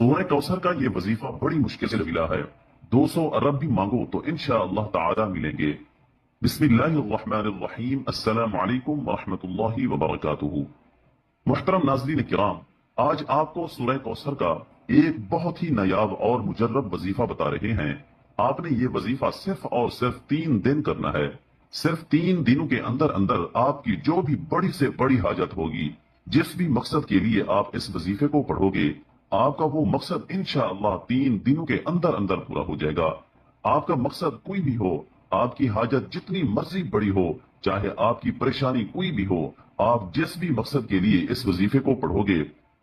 سورہ کوثر کا یہ وظیفہ بڑی مشکل سے ملا ہے۔ دو سو ارب بھی مانگو تو انشاءاللہ تعالی ملیں گے۔ بسم اللہ الرحمن الرحیم السلام علیکم ورحمۃ اللہ وبرکاتہ۔ محترم ناظرین کرام، آج آپ کو سورہ کوثر کا ایک بہت ہی نیاب اور مجرب وظیفہ بتا رہے ہیں۔ آپ نے یہ وظیفہ صرف اور صرف تین دن کرنا ہے۔ صرف تین دنوں کے اندر اندر آپ کی جو بھی بڑی سے بڑی حاجت ہوگی، جس بھی مقصد کے لیے آپ اس وظیفے کو پڑھو گے آپ کا وہ مقصد انشاءاللہ تین دنوں کے اندر اندر پورا ہو جائے گا۔ آپ کا مقصد کوئی بھی ہو، آپ کی حاجت جتنی مرضی بڑی ہو، چاہے آپ کی پریشانی کوئی بھی ہو، آپ جس بھی مقصد کے لیے اس وظیفے کو پڑھو گے،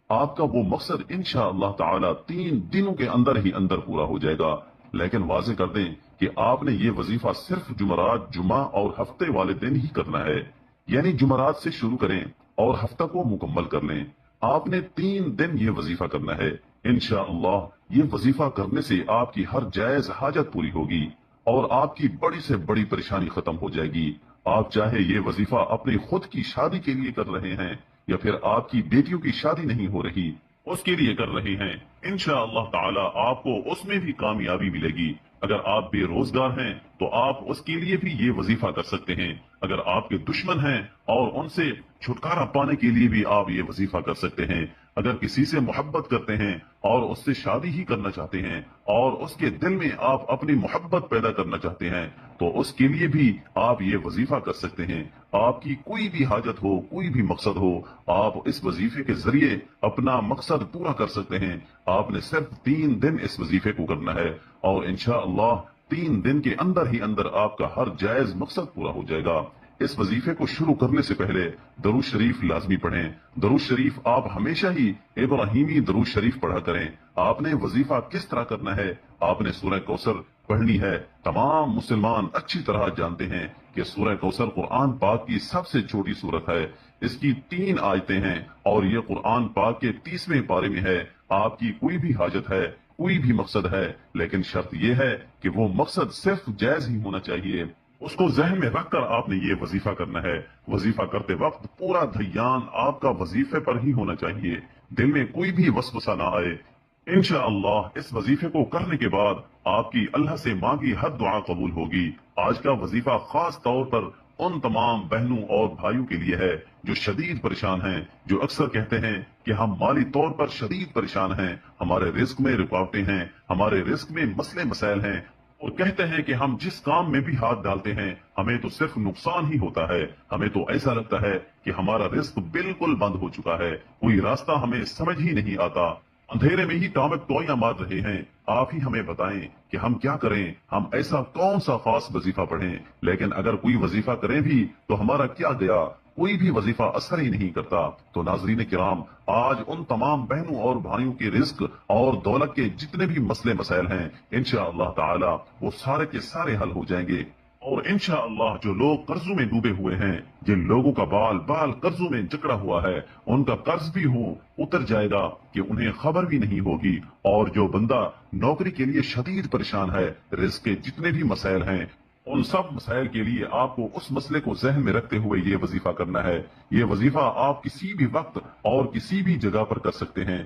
آپ کا وہ مقصد انشاءاللہ تعالی تین دنوں کے اندر ہی اندر پورا ہو جائے گا۔ لیکن واضح کر دیں کہ آپ نے یہ وظیفہ صرف جمعرات، جمعہ اور ہفتے والے دن ہی کرنا ہے۔ یعنی جمعرات سے شروع کریں اور ہفتہ کو مکمل کر لیں۔ آپ نے تین دن یہ وظیفہ کرنا ہے۔ انشاءاللہ یہ وظیفہ کرنے سے آپ کی ہر جائز حاجت پوری ہوگی اور آپ کی بڑی سے بڑی پریشانی ختم ہو جائے گی۔ آپ چاہے یہ وظیفہ اپنی خود کی شادی کے لیے کر رہے ہیں یا پھر آپ کی بیٹیوں کی شادی نہیں ہو رہی، اس کے لیے کر رہے ہیں۔ انشاءاللہ تعالی آپ کو اس میں بھی کامیابی ملے گی۔ اگر آپ بے روزگار ہیں تو آپ اس کے لیے بھی یہ وظیفہ کر سکتے ہیں۔ اگر آپ کے دشمن ہیں اور ان سے چھٹکارا پانے کے لیے بھی آپ یہ وظیفہ کر سکتے ہیں۔ اگر کسی سے محبت کرتے ہیں اور اس سے شادی ہی کرنا چاہتے ہیں اور اس کے دل میں آپ اپنی محبت پیدا کرنا چاہتے ہیں، تو اس کے لیے بھی آپ یہ وظیفہ کر سکتے ہیں۔ آپ کی کوئی بھی حاجت ہو، کوئی بھی مقصد ہو، آپ اس وظیفے کے ذریعے اپنا مقصد پورا کر سکتے ہیں۔ آپ نے صرف تین دن اس وظیفے کو کرنا ہے اور انشاءاللہ تین دن کے اندر ہی اندر آپ کا ہر جائز مقصد پورا ہو جائے گا۔ اس وظیفے کو شروع کرنے سے پہلے درود شریف لازمی پڑھیں۔ درود شریف، آپ ہمیشہ ہی ابراہیمی درود شریف پڑھا کریں۔ آپ نے وظیفہ کس طرح کرنا ہے؟ آپ نے سورہ کوثر پڑھنی ہے۔ تمام مسلمان اچھی طرح جانتے ہیں کہ سورہ کوثر قرآن پاک کی سب سے چھوٹی صورت ہے۔ اس کی تین آیتیں ہیں اور یہ قرآن پاک کے تیسویں پارے میں ہے۔ آپ کی کوئی بھی حاجت ہے، کوئی بھی مقصد ہے، لیکن شرط یہ ہے کہ وہ مقصد صرف جائز ہی ہونا چاہیے۔ اس کو ذہن میں رکھ کر آپ نے یہ وظیفہ کرنا ہے۔ وظیفہ کرتے وقت پورا دھیان آپ کا وظیفے پر ہی ہونا چاہیے۔ دل میں کوئی بھی وسوسہ نہ آئے۔ انشاءاللہ اس وظیفے کو کرنے کے بعد آپ کی اللہ سے مانگی ہر دعا قبول ہوگی۔ آج کا وظیفہ خاص طور پر ان تمام بہنوں اور بھائیوں کے لیے ہے جو شدید پریشان ہیں، جو اکثر کہتے ہیں کہ ہم مالی طور پر شدید پریشان ہیں۔ ہمارے رزق میں رکاوٹیں ہیں، ہمارے رزق میں مسئلے مسائل ہیں۔ اور کہتے ہیں کہ ہم جس کام میں بھی ہاتھ ڈالتے ہیں، ہمیں تو صرف نقصان ہی ہوتا ہے۔ ہمیں تو ایسا لگتا ہے کہ ہمارا رزق بالکل بند ہو چکا ہے۔ کوئی راستہ ہمیں سمجھ ہی نہیں آتا۔ اندھیرے میں ہی ٹامک ٹوئیاں مار رہے ہیں۔ آپ ہی ہمیں بتائیں کہ ہم کیا کریں۔ ہم ایسا کون سا خاص وظیفہ پڑھیں۔ لیکن اگر کوئی وظیفہ کریں بھی تو ہمارا کیا گیا؟ کوئی بھی وظیفہ اثر ہی نہیں کرتا۔ تو ناظرین کرام، آج ان تمام بہنوں اور بھائیوں کے رزق اور دولت کے جتنے بھی مسئلے مسائل ہیں، انشاءاللہ تعالی وہ سارے کے سارے حل ہو جائیں گے۔ اور انشاءاللہ جو لوگ قرضوں میں ڈوبے ہوئے ہیں، جن لوگوں کا بال بال قرضوں میں جکڑا ہوا ہے، ان کا قرض بھی ہو اتر جائے گا کہ انہیں خبر بھی نہیں ہوگی۔ اور جو بندہ نوکری کے لیے شدید پریشان ہے، رزق کے جتنے بھی مسائل ہیں ان سب مسائل کے لیے آپ کو اس مسئلے کو ذہن میں رکھتے ہوئے یہ وظیفہ کرنا ہے۔ یہ وظیفہ آپ کسی بھی وقت اور کسی بھی جگہ پر کر سکتے ہیں۔